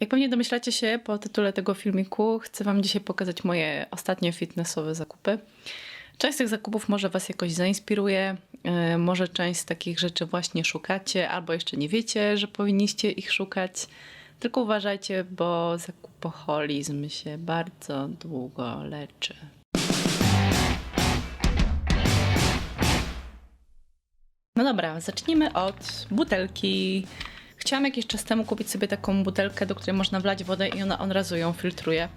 Jak pewnie domyślacie się po tytule tego filmiku, chcę Wam dzisiaj pokazać moje ostatnie fitnessowe zakupy. Część z tych zakupów może Was jakoś zainspiruje, yy, może część z takich rzeczy właśnie szukacie, albo jeszcze nie wiecie, że powinniście ich szukać. Tylko uważajcie, bo zakupoholizm się bardzo długo leczy. No dobra, zacznijmy od butelki. Chciałam jakiś czas temu kupić sobie taką butelkę, do której można wlać wodę i ona od razu ją filtruje.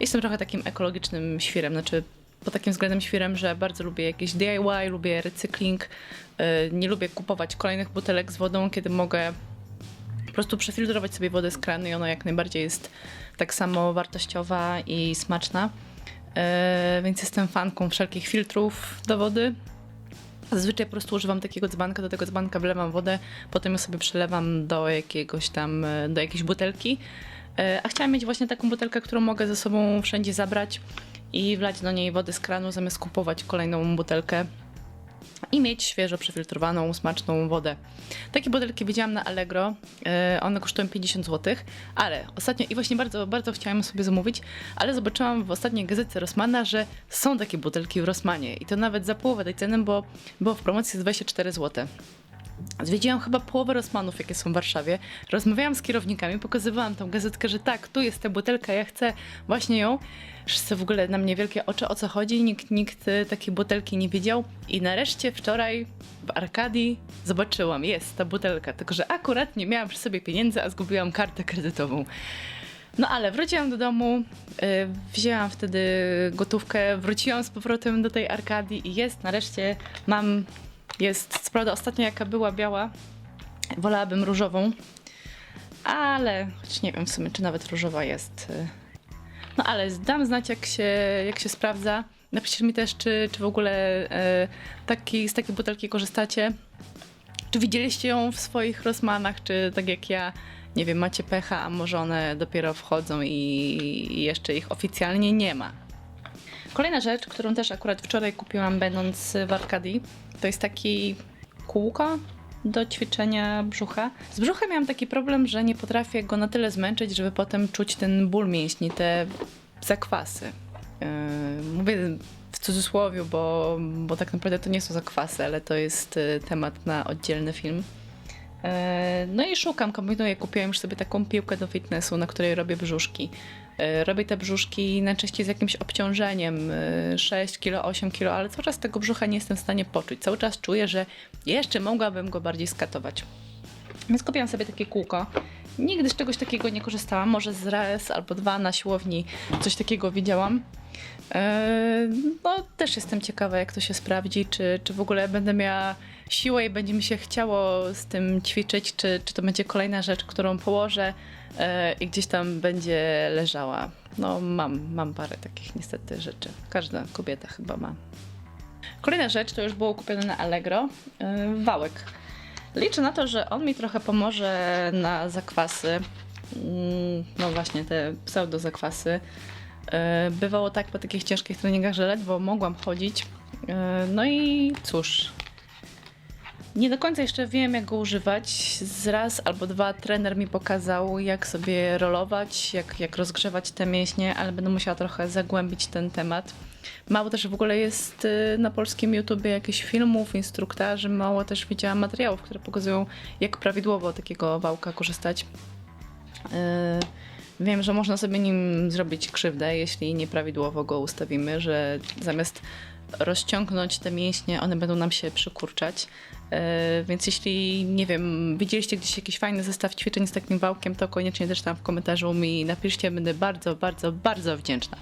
Jestem trochę takim ekologicznym świrem, znaczy pod takim względem świrem, że bardzo lubię jakieś DIY, lubię recykling. Yy, Nie lubię kupować kolejnych butelek z wodą, kiedy mogę po prostu przefiltrować sobie wodę z kranu i ona jak najbardziej jest tak samo wartościowa i smaczna. Yy, Więc jestem fanką wszelkich filtrów do wody. Zazwyczaj po prostu używam takiego dzbanka, do tego dzbanka wlewam wodę, potem ją sobie przelewam do jakiegoś tam, e, do jakiejś butelki. E, A chciałam mieć właśnie taką butelkę, którą mogę ze sobą wszędzie zabrać i wlać do niej wody z kranu, zamiast kupować kolejną butelkę i mieć świeżo przefiltrowaną, smaczną wodę. Takie butelki widziałam na Allegro, e, one kosztują 50 zł, ale ostatnio, i właśnie bardzo, bardzo chciałam sobie zamówić, ale zobaczyłam w ostatniej gazetce Rossmana, że są takie butelki w Rossmanie i to nawet za połowę tej ceny, bo było w promocji za 24 zł. Zwiedziłam chyba połowę Rossmanów, jakie są w Warszawie. Rozmawiałam z kierownikami, pokazywałam tą gazetkę, że tak, tu jest ta butelka, ja chcę właśnie ją. Wszyscy w ogóle na mnie wielkie oczy, o co chodzi, nikt, nikt e, takiej butelki nie widział. I nareszcie wczoraj w Arkadii zobaczyłam, jest ta butelka, tylko że akurat nie miałam przy sobie pieniędzy, a zgubiłam kartę kredytową. No ale wróciłam do domu, y, wzięłam wtedy gotówkę, wróciłam z powrotem do tej Arkadii i jest, nareszcie mam, jest, co prawda ostatnia jaka była biała, wolałabym różową, ale choć nie wiem w sumie, czy nawet różowa jest. y. No ale dam znać, jak się, jak się sprawdza. Napiszcie mi też, czy, czy w ogóle y, taki, z takiej butelki korzystacie. Czy widzieliście ją w swoich Rossmanach, czy tak jak ja, nie wiem, macie pecha, a może one dopiero wchodzą i jeszcze ich oficjalnie nie ma. Kolejna rzecz, którą też akurat wczoraj kupiłam będąc w Arkadii, to jest taki kółko do ćwiczenia brzucha. Z brzuchem miałam taki problem, że nie potrafię go na tyle zmęczyć, żeby potem czuć ten ból mięśni, te zakwasy. Yy, mówię w cudzysłowie, bo, bo tak naprawdę to nie są zakwasy, ale to jest y, temat na oddzielny film. E, No i szukam, kombinuję. Kupiłam już sobie taką piłkę do fitnessu, na której robię brzuszki. E, Robię te brzuszki najczęściej z jakimś obciążeniem, e, 6 kg, 8 kg, ale cały czas tego brzucha nie jestem w stanie poczuć. Cały czas czuję, że jeszcze mogłabym go bardziej skatować. Więc kupiłam sobie takie kółko. Nigdy z czegoś takiego nie korzystałam. Może z raz albo dwa na siłowni coś takiego widziałam. E, No, też jestem ciekawa, jak to się sprawdzi, czy, czy w ogóle będę miała siłę i będzie mi się chciało z tym ćwiczyć, czy, czy to będzie kolejna rzecz, którą położę e, i gdzieś tam będzie leżała. No, mam, mam parę takich niestety rzeczy. Każda kobieta chyba ma. Kolejna rzecz to już było kupione na Allegro. e, Wałek. Liczę na to, że on mi trochę pomoże na zakwasy. Mm, No właśnie, te pseudo zakwasy. E, Bywało tak po takich ciężkich treningach, że ledwo mogłam chodzić. E, No i cóż. Nie do końca jeszcze wiem, jak go używać. Z raz albo dwa trener mi pokazał, jak sobie rolować, jak, jak rozgrzewać te mięśnie, ale będę musiała trochę zagłębić ten temat. Mało też w ogóle jest y, na polskim YouTubie jakichś filmów, instruktarzy, mało też widziałam materiałów, które pokazują, jak prawidłowo takiego wałka korzystać. Y, Wiem, że można sobie nim zrobić krzywdę, jeśli nieprawidłowo go ustawimy, że zamiast rozciągnąć te mięśnie, one będą nam się przykurczać. E, Więc jeśli, nie wiem, widzieliście gdzieś jakiś fajny zestaw ćwiczeń z takim wałkiem, to koniecznie też tam w komentarzu mi napiszcie, będę bardzo, bardzo, bardzo wdzięczna.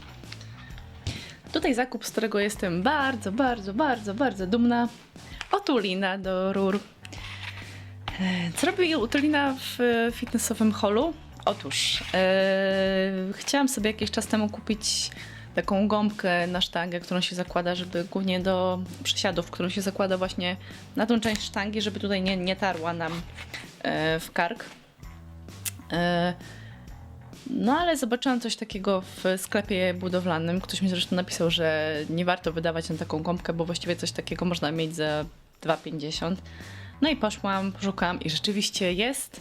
Tutaj zakup, z którego jestem bardzo, bardzo, bardzo, bardzo dumna. Otulina do rur. E, Co robi Utulina w fitnessowym holu? Otóż e, chciałam sobie jakiś czas temu kupić taką gąbkę na sztangę, którą się zakłada, żeby głównie do przysiadów, którą się zakłada właśnie na tą część sztangi, żeby tutaj nie, nie tarła nam e, w kark. E, no ale zobaczyłam coś takiego w sklepie budowlanym. Ktoś mi zresztą napisał, że nie warto wydawać na taką gąbkę, bo właściwie coś takiego można mieć za 2,50. No i poszłam, poszukałam i rzeczywiście jest.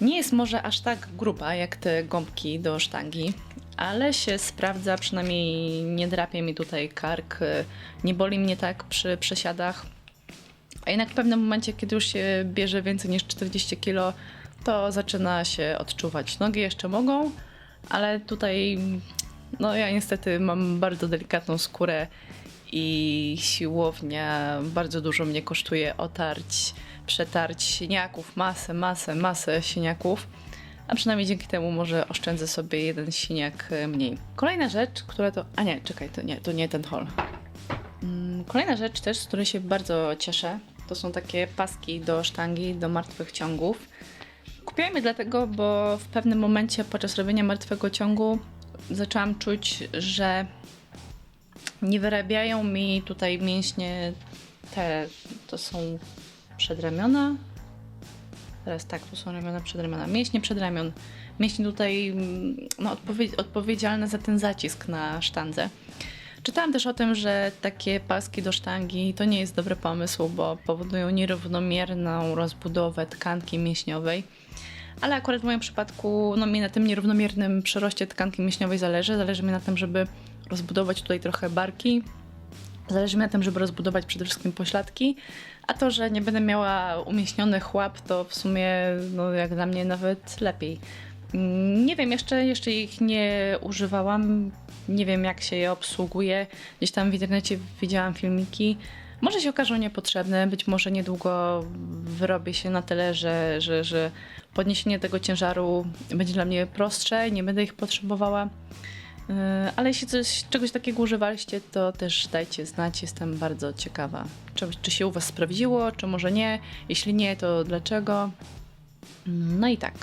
Nie jest może aż tak gruba jak te gąbki do sztangi, ale się sprawdza, przynajmniej nie drapie mi tutaj kark, nie boli mnie tak przy przesiadach. A jednak w pewnym momencie, kiedy już się bierze więcej niż 40 kg, to zaczyna się odczuwać. Nogi jeszcze mogą, ale tutaj no ja niestety mam bardzo delikatną skórę i siłownia bardzo dużo mnie kosztuje otarć, przetarć siniaków, masę, masę, masę siniaków. A przynajmniej dzięki temu może oszczędzę sobie jeden siniak e, mniej. Kolejna rzecz, która to. A nie, czekaj, to nie, to nie ten hol. Mm, Kolejna rzecz też, z której się bardzo cieszę, to są takie paski do sztangi, do martwych ciągów. Kupiłam je dlatego, bo w pewnym momencie podczas robienia martwego ciągu zaczęłam czuć, że nie wyrabiają mi tutaj mięśnie te, to są przedramiona. Teraz tak, to są ramiona przedramiona. Mięśnie przedramion. Mięśnie tutaj mm, no, odpowie- odpowiedzialne za ten zacisk na sztandze. Czytałam też o tym, że takie paski do sztangi to nie jest dobry pomysł, bo powodują nierównomierną rozbudowę tkanki mięśniowej. Ale akurat w moim przypadku, no mi na tym nierównomiernym przeroście tkanki mięśniowej zależy. Zależy mi na tym, żeby rozbudować tutaj trochę barki. Zależy mi na tym, żeby rozbudować przede wszystkim pośladki. A to, że nie będę miała umieśnionych łap, to w sumie, no jak dla mnie nawet lepiej. Mm, Nie wiem, jeszcze, jeszcze ich nie używałam. Nie wiem, jak się je obsługuje. Gdzieś tam w internecie widziałam filmiki. Może się okażą niepotrzebne, być może niedługo wyrobię się na tyle, że, że, że podniesienie tego ciężaru będzie dla mnie prostsze nie będę ich potrzebowała. Yy, Ale jeśli coś, czegoś takiego używaliście, to też dajcie znać. Jestem bardzo ciekawa, czy, czy się u Was sprawdziło, czy może nie. Jeśli nie, to dlaczego? Mm, No i tak.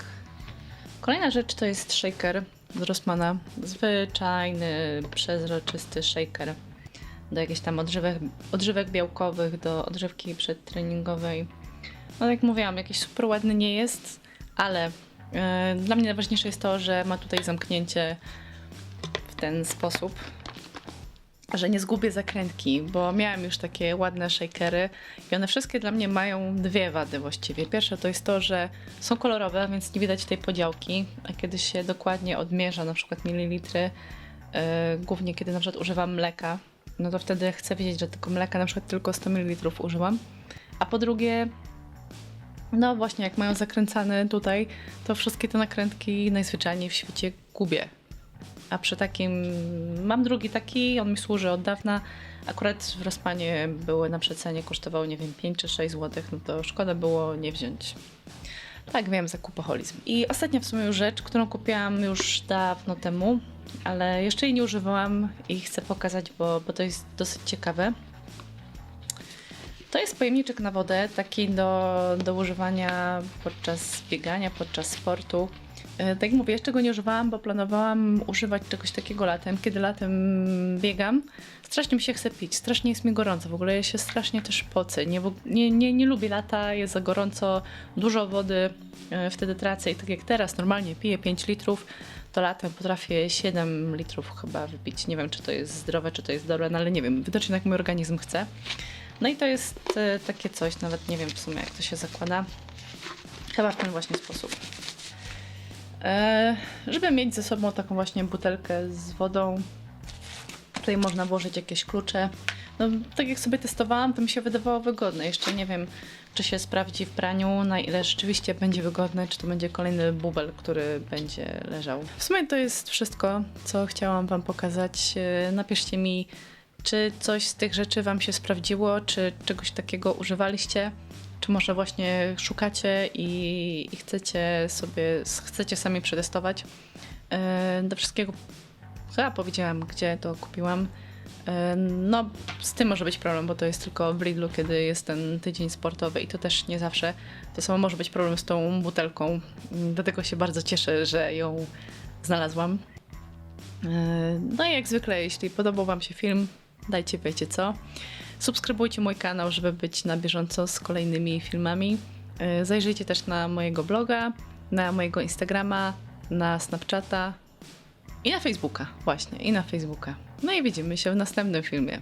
Kolejna rzecz to jest shaker z Rossmana. Zwyczajny, przezroczysty shaker do jakichś tam odżywek, odżywek białkowych, do odżywki przedtreningowej. No jak mówiłam, jakiś super ładny nie jest, ale e, dla mnie najważniejsze jest to, że ma tutaj zamknięcie ten sposób, że nie zgubię zakrętki, bo miałam już takie ładne shakery i one wszystkie dla mnie mają dwie wady właściwie. Pierwsza to jest to, że są kolorowe, więc nie widać tej podziałki, a kiedy się dokładnie odmierza na przykład mililitry, e, głównie kiedy na przykład używam mleka, no to wtedy chcę wiedzieć, że tylko mleka na przykład tylko 100 ml użyłam. A po drugie, no właśnie, jak mają zakręcane tutaj, to wszystkie te nakrętki najzwyczajniej w świecie gubię. A przy takim, mam drugi taki, on mi służy od dawna. Akurat w Rospanie były na przecenie, kosztowało nie wiem 5 czy 6 zł, no to szkoda było nie wziąć. Tak, wiem, zakupoholizm. I ostatnia w sumie rzecz, którą kupiłam już dawno temu, ale jeszcze jej nie używałam i chcę pokazać, bo, bo to jest dosyć ciekawe. To jest pojemniczek na wodę, taki do, do używania podczas biegania, podczas sportu. E, Tak jak mówię, jeszcze go nie używałam, bo planowałam używać czegoś takiego latem. Kiedy latem biegam, strasznie mi się chce pić, strasznie jest mi gorąco. W ogóle ja się strasznie też pocę. Nie, nie, nie, nie lubię lata, jest za gorąco, dużo wody e, wtedy tracę i tak jak teraz normalnie piję 5 litrów, to latem potrafię 7 litrów chyba wypić. Nie wiem, czy to jest zdrowe, czy to jest dobre, no ale nie wiem, widocznie jak mój organizm chce. No i to jest e, takie coś, nawet nie wiem w sumie jak to się zakłada. Chyba w ten właśnie sposób. E, żeby mieć ze sobą taką właśnie butelkę z wodą, tutaj można włożyć jakieś klucze. No, tak jak sobie testowałam, to mi się wydawało wygodne. Jeszcze nie wiem, czy się sprawdzi w praniu, na ile rzeczywiście będzie wygodne, czy to będzie kolejny bubel, który będzie leżał. W sumie to jest wszystko, co chciałam Wam pokazać. E, Napiszcie mi, czy coś z tych rzeczy Wam się sprawdziło, czy czegoś takiego używaliście, czy może właśnie szukacie i, i chcecie sobie, chcecie sami przetestować. E, Do wszystkiego chyba powiedziałam, gdzie to kupiłam. E, No, z tym może być problem, bo to jest tylko w Lidlu, kiedy jest ten tydzień sportowy i to też nie zawsze. To samo może być problem z tą butelką. Dlatego się bardzo cieszę, że ją znalazłam. E, No i jak zwykle, jeśli podobał Wam się film, dajcie wiecie co. Subskrybujcie mój kanał, żeby być na bieżąco z kolejnymi filmami. E, Zajrzyjcie też na mojego bloga, na mojego Instagrama, na Snapchata i na Facebooka, właśnie, i na Facebooka. No i widzimy się w następnym filmie.